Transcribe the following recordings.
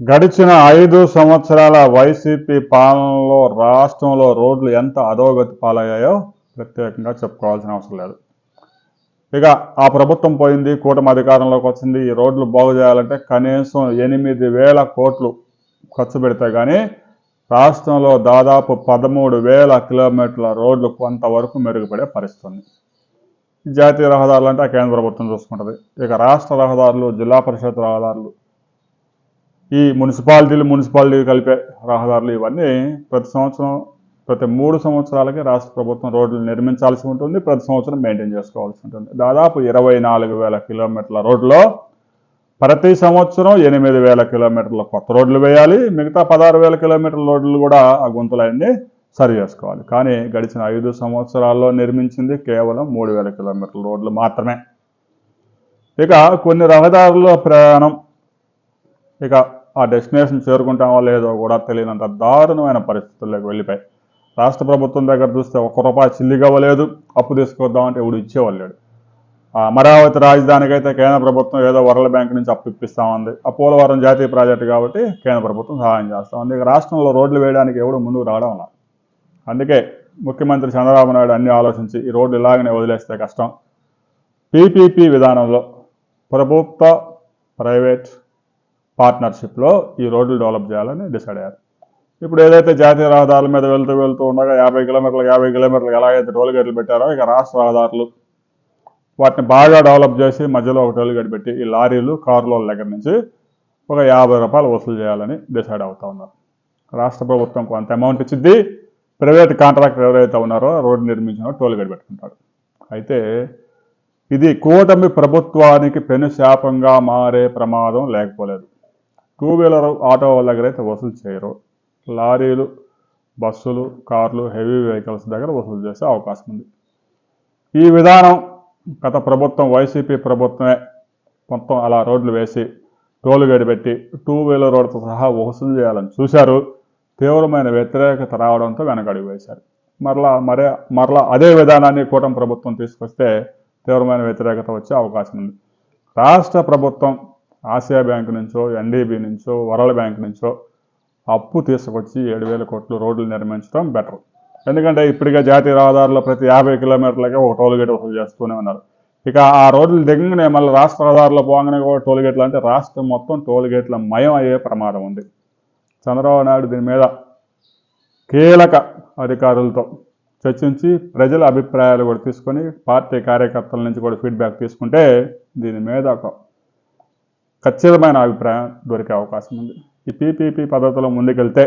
గడిచిన ఐదు సంవత్సరాల వైసీపీ పాలనలో రాష్ట్రంలో రోడ్లు ఎంత అధోగతి పాలయ్యాయో ప్రత్యేకంగా చెప్పుకోవాల్సిన అవసరం లేదు. ఇక ఆ ప్రభుత్వం పోయింది కూటమి అధికారంలోకి వచ్చింది. ఈ రోడ్లు బాగు చేయాలంటే కనీసం ఎనిమిది వేల కోట్లు ఖర్చు పెడితే కానీ రాష్ట్రంలో దాదాపు పదమూడు వేల కిలోమీటర్ల రోడ్లు కొంతవరకు మెరుగుపడే పరిస్థితుంది జాతీయ రహదారులు అంటే ఆ కేంద్ర ప్రభుత్వం చూసుకుంటుంది. ఇక రాష్ట్ర రహదారులు జిల్లా పరిషత్ రహదారులు ఈ మున్సిపాలిటీలు మున్సిపాలిటీ కలిపే రహదారులు ఇవన్నీ ప్రతి సంవత్సరం ప్రతి మూడు సంవత్సరాలకి రాష్ట్ర ప్రభుత్వం రోడ్లు నిర్మించాల్సి ఉంటుంది ప్రతి సంవత్సరం మెయింటైన్ చేసుకోవాల్సి ఉంటుంది. దాదాపు ఇరవై నాలుగు వేల కిలోమీటర్ల రోడ్లో ప్రతి సంవత్సరం ఎనిమిది వేల కిలోమీటర్ల కొత్త రోడ్లు వేయాలి. మిగతా పదహారు వేల కిలోమీటర్ల రోడ్లు కూడా ఆ గుంతలన్నీ సరి చేసుకోవాలి. కానీ గడిచిన ఐదు సంవత్సరాల్లో నిర్మించింది కేవలం మూడు వేల కిలోమీటర్ల రోడ్లు మాత్రమే. ఇక కొన్ని రహదారుల ప్రయాణం. ఇక ఆ డెస్టినేషన్ చేరుకుంటామో లేదో కూడా తెలియనంత దారుణమైన పరిస్థితుల్లోకి వెళ్ళిపోయి రాష్ట్ర ప్రభుత్వం దగ్గర చూస్తే ఒక్క రూపాయి చిల్లిగవ్వలేదు అప్పు తీసుకొద్దామంటే ఎవడు ఇచ్చేవాళ్ళు లేడు ఆ అమరావతి రాజధానికైతే కేంద్ర ప్రభుత్వం ఏదో వరల్డ్ బ్యాంక్ నుంచి అప్పు ఇప్పిస్తామంది. ఆ పోలవరం జాతీయ ప్రాజెక్టు కాబట్టి కేంద్ర ప్రభుత్వం సహాయం చేస్తా ఉంది ఇక రాష్ట్రంలో రోడ్లు వేయడానికి ఎవడు ముందుకు రావడం లేదు అందుకే ముఖ్యమంత్రి చంద్రబాబు నాయుడు అన్ని ఆలోచించి ఈ రోడ్లు ఇలాగనే వదిలేస్తే కష్టం. పీపీపీ విధానంలో ప్రభుత్వ ప్రైవేట్ పార్ట్నర్షిప్లో ఈ రోడ్లు డెవలప్ చేయాలని డిసైడ్ అయ్యారు. ఇప్పుడు ఏదైతే జాతీయ రహదారుల మీద వెళ్తూ వెళ్తూ ఉండగా యాభై కిలోమీటర్లకు యాభై కిలోమీటర్లకు ఎలాగైతే టోల్ గేట్లు పెట్టారో ఇక రాష్ట్ర రహదారులు వాటిని బాగా డెవలప్ చేసి మధ్యలో ఒక టోల్ గేట్ పెట్టి ఈ లారీలు కార్ల దగ్గర నుంచి ఒక యాభై రూపాయలు వసూలు చేయాలని డిసైడ్ అవుతా ఉన్నారు. రాష్ట్ర ప్రభుత్వం కొంత అమౌంట్ ఇచ్చింది ప్రైవేట్ కాంట్రాక్టర్ ఎవరైతే ఉన్నారో రోడ్డు నిర్మించినో టోల్ గేట్ పెట్టుకుంటాడు అయితే ఇది కూటమి ప్రభుత్వానికి పెను శాపంగా మారే ప్రమాదం లేకపోలేదు. టూ వీలర్ ఆటో వాళ్ళ దగ్గర అయితే వసూలు చేయరు. లారీలు బస్సులు కార్లు హెవీ వెహికల్స్ దగ్గర వసూలు చేసే అవకాశం ఉంది. ఈ విధానం గత ప్రభుత్వం వైసీపీ ప్రభుత్వమే మొత్తం అలా రోడ్లు వేసి టోలు గేట్ పెట్టి టూ వీలర్ రోడ్తో సహా వసూలు చేయాలని చూశారు. తీవ్రమైన వ్యతిరేకత రావడంతో వెనకడుగు వేశారు. మరలా మరే మరలా అదే విధానాన్ని కూటమి ప్రభుత్వం తీసుకొస్తే తీవ్రమైన వ్యతిరేకత వచ్చే అవకాశం ఉంది. రాష్ట్ర ప్రభుత్వం ఆసియా బ్యాంక్ నుంచో ఎన్డీబీ నుంచో వరల్డ్ బ్యాంక్ నుంచో అప్పు తీసుకొచ్చి ఏడు వేల కోట్లు రోడ్లు నిర్మించడం బెటర్ ఎందుకంటే ఇప్పటికే జాతీయ రహదారులు ప్రతి యాభై కిలోమీటర్లకే ఒక టోల్గేట్ వసూలు చేస్తూనే ఉన్నారు. ఇక ఆ రోడ్లు దిగంగానే మళ్ళీ రాష్ట్ర రహదారులు పోగానే కూడా టోల్గేట్లు అంటే రాష్ట్రం మొత్తం టోల్గేట్ల మయం అయ్యే ప్రమాదం ఉంది. చంద్రబాబు నాయుడు దీని మీద కీలక అధికారులతో చర్చించి ప్రజల అభిప్రాయాలు కూడా తీసుకొని పార్టీ కార్యకర్తల నుంచి కూడా ఫీడ్బ్యాక్ తీసుకుంటే దీని మీద ఒక ఖచ్చితమైన అభిప్రాయం దొరికే అవకాశం ఉంది. ఈ పీపీపీ పద్ధతిలో ముందుకెళ్తే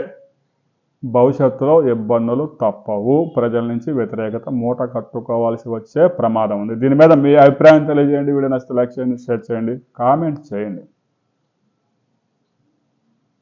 భవిష్యత్తులో ఇబ్బందులు తప్పవు. ప్రజల నుంచి వ్యతిరేకత మూట కట్టుకోవాల్సి వచ్చే ప్రమాదం ఉంది. దీని మీద మీ అభిప్రాయం తెలియజేయండి. వీడియో నచ్చితే లైక్ చేయండి షేర్ చేయండి కామెంట్ చేయండి.